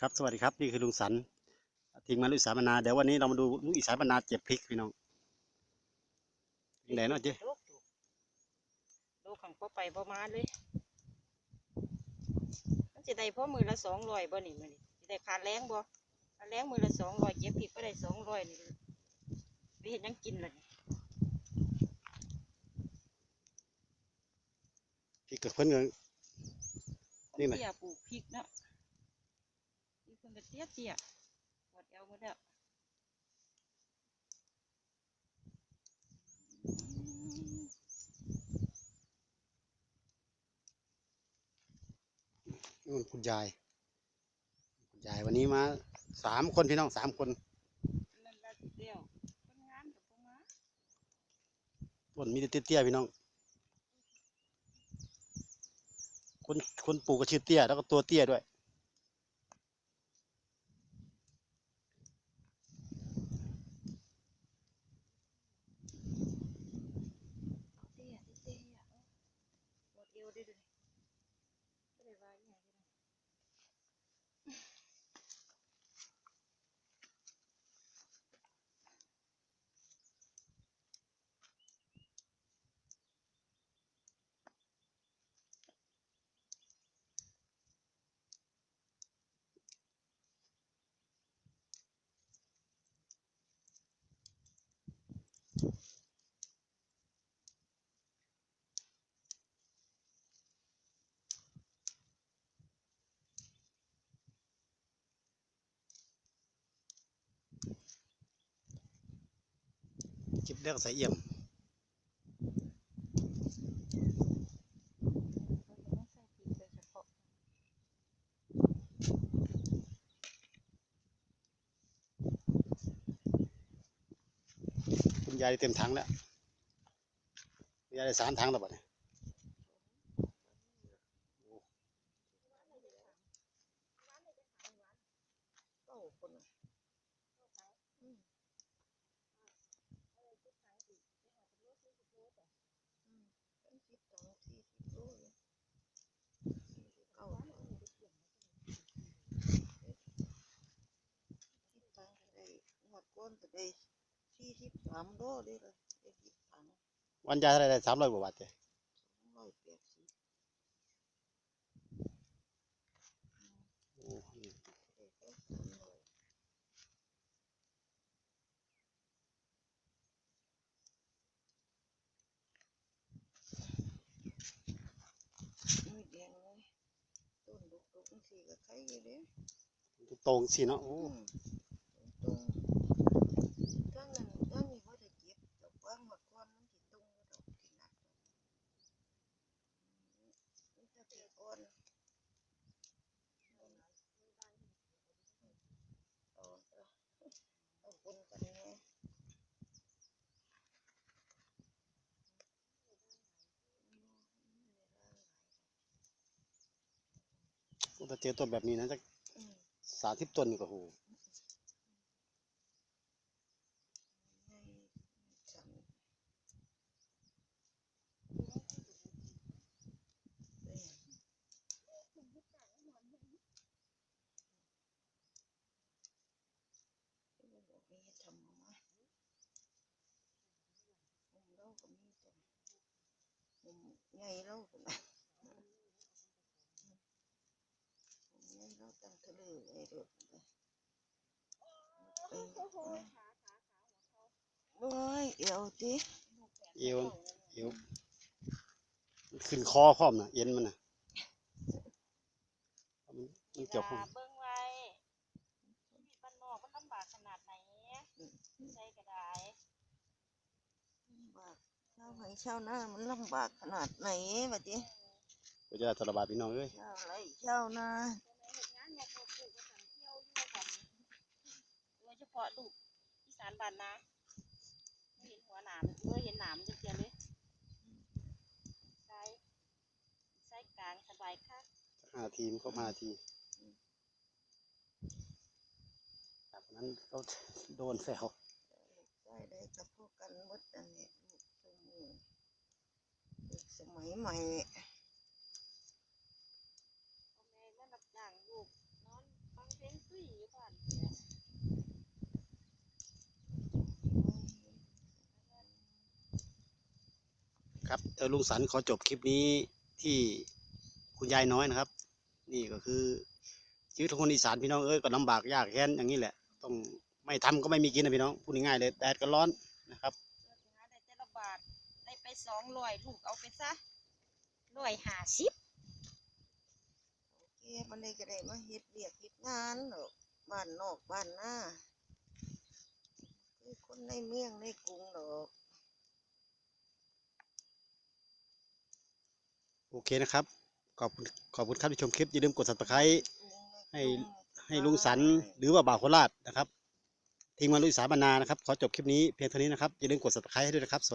ครับสวัสดีครับนี่คือลุงสันทีมงานลุงสานบรรณาเดี๋ยววันนี้เรามาดูลุงอีสานบรรณาเจ็บพริกพี่น้องไหนเนาะเจ๊ลูกดูลูกขังพ่อไปพ่มาเลยมันจะได้พ่อมือละสองร้อยบ่นี่มันจะได้ขาดแรงบ่ขาดแรงมือละสองร้อยเจ็บผิดก็ได้สองร้อยนี่ไปเห็นยังกินเลยพริกกับเพื่อนกันนี่ไหมเตี้ยปลูกพริกเนาะ นี่เพิ่นก็เตี้ยเตี้ยปวดเอวหมดแล้วอืมนู่นคุณยาย คุณยายวันนี้มาสามคนพี่น้องสามคนนั่นละสิเดียวคนงานกับพ่อมาต้นมีแต่เตี้ยๆพี่น้อง คนคนปลูกก็ชื่อเตี้ยแล้วก็ตัวเตี้ยด้วย เตี้ยเตี้ยปวดเอวได้เลยไม่ได้ว่าอย่างนี้นะ เก็บแล้วก็ใส่เอี่ยม ยเฉพาะ คุณยายได้เต็มถังแล้วคุณยายได้สามถังแล้วบัดนี้ เก้าคนน่ะอืมอืมเป็นสิบถังสี่สิบโลเลยเก้าถังสิบถังก็ได้ หมดก้อนก็ได้สี่สิบสามโลเลยเลยได้สิบถังวันยายเท่าไหรได้สามร้อยกว่าบาทเจ้สองร้อยแปดสิบโอ้นี่ได้แค่สามร้อยไม่แดงเลยต้นดุกดุกจังสี่ก็ไข่อยู่เด้ตรงสิเนาะโอ้ตรงตั้งนั้นตั้งนี้ว่าจะเก็บแต่ว่าหมดก้อนมันสิตรงก็ดอกสิหนักดอกนี่จะเป็นก้อนเอาเอาคนกันแน่ ถ้าเจอต้นแบบนี้นะจะอืมสาธิตต้นก็โหมันบอกมีทำออกมาผมเราก็มีตัวผมใหญ่เราก็นะผมใหญ่เราตั้งทะเลไว้ด้วยนะไปโอ้ยเอวติเอวเอวมันขึ้นคอพร้อมนะเอ็นมันนะมันมันเกี่ยวข้องเบิ่งไว้ชีวิตบ้านนอกมันลำบากขนาดไหนใส่ก็ได้ลำบากชาวไร่ชาวนามันลำบากขนาดไหนบัดนี้ก็จะได้ตรบาดพี่น้องเอ้ยชาวไร่ชาวนาโดยเฉพาะลูกอีสานบ้านนาไม่เห็นหัวหนามไม่เห็นหนามจังเดียวเลยใส่ใส่กลางสบายค่ะห้าทีมก็ห้าทีจากนั้นเขาโดนแซวได้ได้กับพวกกันหมดอันนี้ลูกสมุนเด็กสมัยใหม่พ่อแม่นั่นรับจ้างลูกนอนฟังเพลง เอ่อลุงสันขอจบคลิปนี้ที่คุณยายน้อยนะครับ นี่ก็คือชีวิตของคนอีสานพี่น้องเอ้ยก็ลำบากยากแค้นอย่างนี้แหละ ต้องไม่ทำก็ไม่มีกินนะพี่น้องพูดง่ายๆเลยแดดก็ร้อนนะครับเพื่อสิหาได้แต่ละบาทได้ไปสองร้อยลูกเอาไปซะร้อยห้าสิบโอเคมันได้ก็ได้มาเฮ็ดเวียกเฮ็ดงานเนาะบ้านนอกบ้านหน้าคือคนในเมืองในกรุงดอก โอเคนะครับ ขอบคุณขอบคุณครับที่ชมคลิปอย่าลืมกด subscribe ให้ให้ลุงสันหรือว่าบ่าวโคราชนะครับทีมงานลุยสารบานานะครับ ขอจบคลิปนี้เพียงเท่านี้นะครับอย่าลืมกด subscribe ให้ด้วยนะครับสวัสดี